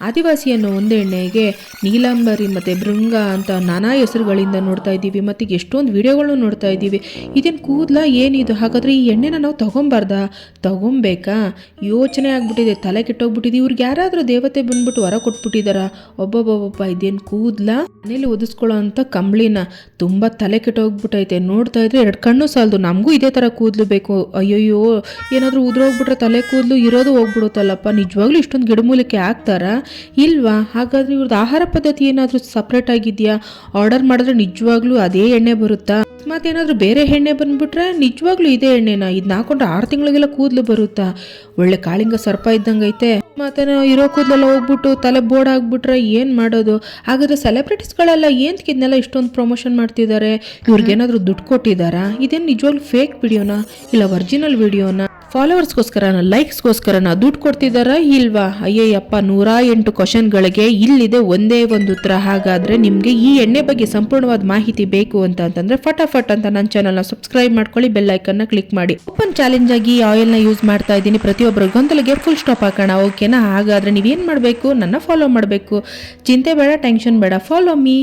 ಆದಿವಾಸಿ ಅನ್ನೋ ಒಂದು ಎಣ್ಣೆಗೆ ನೀಲಾಂಬರಿ ಮತ್ತು ಭೃಂಗ ಅಂತ ನಾನಾ ಹೆಸರುಗಳಿಂದ ನೋಡ್ತಾ ಇದ್ದೀವಿ ಮತ್ತು ಎಷ್ಟೊಂದು ವಿಡಿಯೋಗಳನ್ನು ನೋಡ್ತಾ ಇದ್ದೀವಿ. ಇದೇನು ಕೂದಲ? ಏನಿದು? ಹಾಗಾದರೆ ಈ ಎಣ್ಣೆನ ನಾವು ತಗೊಬಾರ್ದಾ? ತೊಗೊಬೇಕಾ? ಯೋಚನೆ ಆಗ್ಬಿಟ್ಟಿದೆ, ತಲೆ ಕೆಟ್ಟೋಗ್ಬಿಟ್ಟಿದೆ. ಇವ್ರಿಗೆ ಯಾರಾದರೂ ದೇವತೆ ಬಂದ್ಬಿಟ್ಟು ವರ ಕೊಟ್ಬಿಟ್ಟಿದಾರ? ಒಬ್ಬೊಬ್ಬೊಬ್ಬ, ಇದೇನು ಕೂದಲ? ಮನೇಲಿ ಒದಿಸ್ಕೊಳ್ಳೋ ಅಂಥ ಕಂಬಳಿನ ತುಂಬ ತಲೆ ಕೆಟ್ಟೋಗ್ಬಿಟ್ಟೈತೆ. ನೋಡ್ತಾ ಇದ್ರೆ ಎರಡು ಕಣ್ಣು ಸಾಲದು. ನಮಗೂ ಇದೇ ಥರ ಕೂದಲು ಬೇಕು. ಅಯ್ಯಯ್ಯೋ, ಏನಾದರೂ ಉದುರೋಗ್ಬಿಟ್ರೆ ತಲೆ ಕೂದಲು ಇರೋದು ಹೋಗ್ಬಿಡುತ್ತಲ್ಲಪ್ಪ. ನಿಜವಾಗ್ಲೂ ಇಷ್ಟೊಂದು ಗಿಡಮೂಲಿಕೆ ಹಾಕ್ತಾರಾ ಇಲ್ವಾ? ಹಾಗಾದ್ರೆ ಇವ್ರದ್ದು ಆಹಾರ ಪದ್ಧತಿ ಏನಾದರೂ ಸಪ್ರೇಟ್ ಆಗಿದೆಯಾ? ಆರ್ಡರ್ ಮಾಡಿದ್ರೆ ನಿಜವಾಗ್ಲೂ ಅದೇ ಎಣ್ಣೆ ಬರುತ್ತಾ? ಅಕಸ್ಮಾತ್ ಏನಾದ್ರೂ ಬೇರೆ ಎಣ್ಣೆ ಬಂದ್ಬಿಟ್ರೆ ನಿಜವಾಗ್ಲೂ ಇದೇ ಎಣ್ಣೆನ? ಇದನ್ನ ಹಾಕೊಂಡ್ರೆ ಆರು ತಿಂಗಳಿಗೆಲ್ಲ ಕೂದಲು ಬರುತ್ತಾ? ಒಳ್ಳೆ ಕಾಳಿಂಗ ಸರ್ಪ ಇದ್ದಂಗೈತೆ. ಮತ್ತೆ ಇರೋ ಕೂದಲೆಲ್ಲ ಹೋಗ್ಬಿಟ್ಟು ತಲೆ ಬೋರ್ಡ್ ಆಗ್ಬಿಟ್ರೆ ಏನು ಮಾಡೋದು? ಹಾಗಾದ್ರೆ ಸೆಲೆಬ್ರಿಟೀಸ್ಗಳೆಲ್ಲ ಏನ್ಕ್ ಇದನ್ನೆಲ್ಲ ಇಷ್ಟೊಂದು ಪ್ರಮೋಷನ್ ಮಾಡ್ತಿದ್ದಾರೆ? ಏನಾದ್ರೂ ದುಡ್ಡು ಕೊಟ್ಟಿದ್ದಾರಾ? ಇದೇನು ನಿಜವಾಗ್ಲೂ ಫೇಕ್ ವಿಡಿಯೋನಾ ಇಲ್ಲ ಒರಿಜಿನಲ್ ವಿಡಿಯೋನಾ ಫಾಲೋವರ್ಸ್ಗೋಸ್ಕರನ ಲೈಕ್ಸ್ಗೋಸ್ಕರನ ದುಡ್ಡು ಕೊಡ್ತಿದ್ದಾರಾ ಇಲ್ವಾ? ಅಯ್ಯಯ್ಯಪ್ಪ ನೂರ ಎಂಟು ಕ್ವಶನ್ಗಳಿಗೆ ಇಲ್ಲಿದೆ ಒಂದೇ ಒಂದು ಉತ್ತರ. ಹಾಗಾದ್ರೆ ನಿಮಗೆ ಈ ಎಣ್ಣೆ ಬಗ್ಗೆ ಸಂಪೂರ್ಣವಾದ ಮಾಹಿತಿ ಬೇಕು ಅಂತ ಅಂತಂದ್ರೆ ಫಟಾಫಟ್ ಅಂತ ನನ್ನ ಚಾನಲ್ನ ಸಬ್ಸ್ಕ್ರೈಬ್ ಮಾಡ್ಕೊಳ್ಳಿ ಬೆಲ್ ಐಕನ್ನ ಕ್ಲಿಕ್ ಮಾಡಿ. ಓಪನ್ ಚಾಲೆಂಜ್ ಆಗಿ ಈ ಆಯಿಲ್ನ ಯೂಸ್ ಮಾಡ್ತಾ ಇದ್ದೀನಿ. ಪ್ರತಿಯೊಬ್ಬರು ಗೊಂದಲಿಗೆ ಫುಲ್ ಸ್ಟಾಪ್ ಹಾಕೋಣ ಓಕೆನಾ ಹಾಗಾದ್ರೆ ನೀವೇನು ಮಾಡಬೇಕು? ನನ್ನ ಫಾಲೋ ಮಾಡಬೇಕು. ಚಿಂತೆ ಬೇಡ ಟೆನ್ಷನ್ ಬೇಡ. Follow me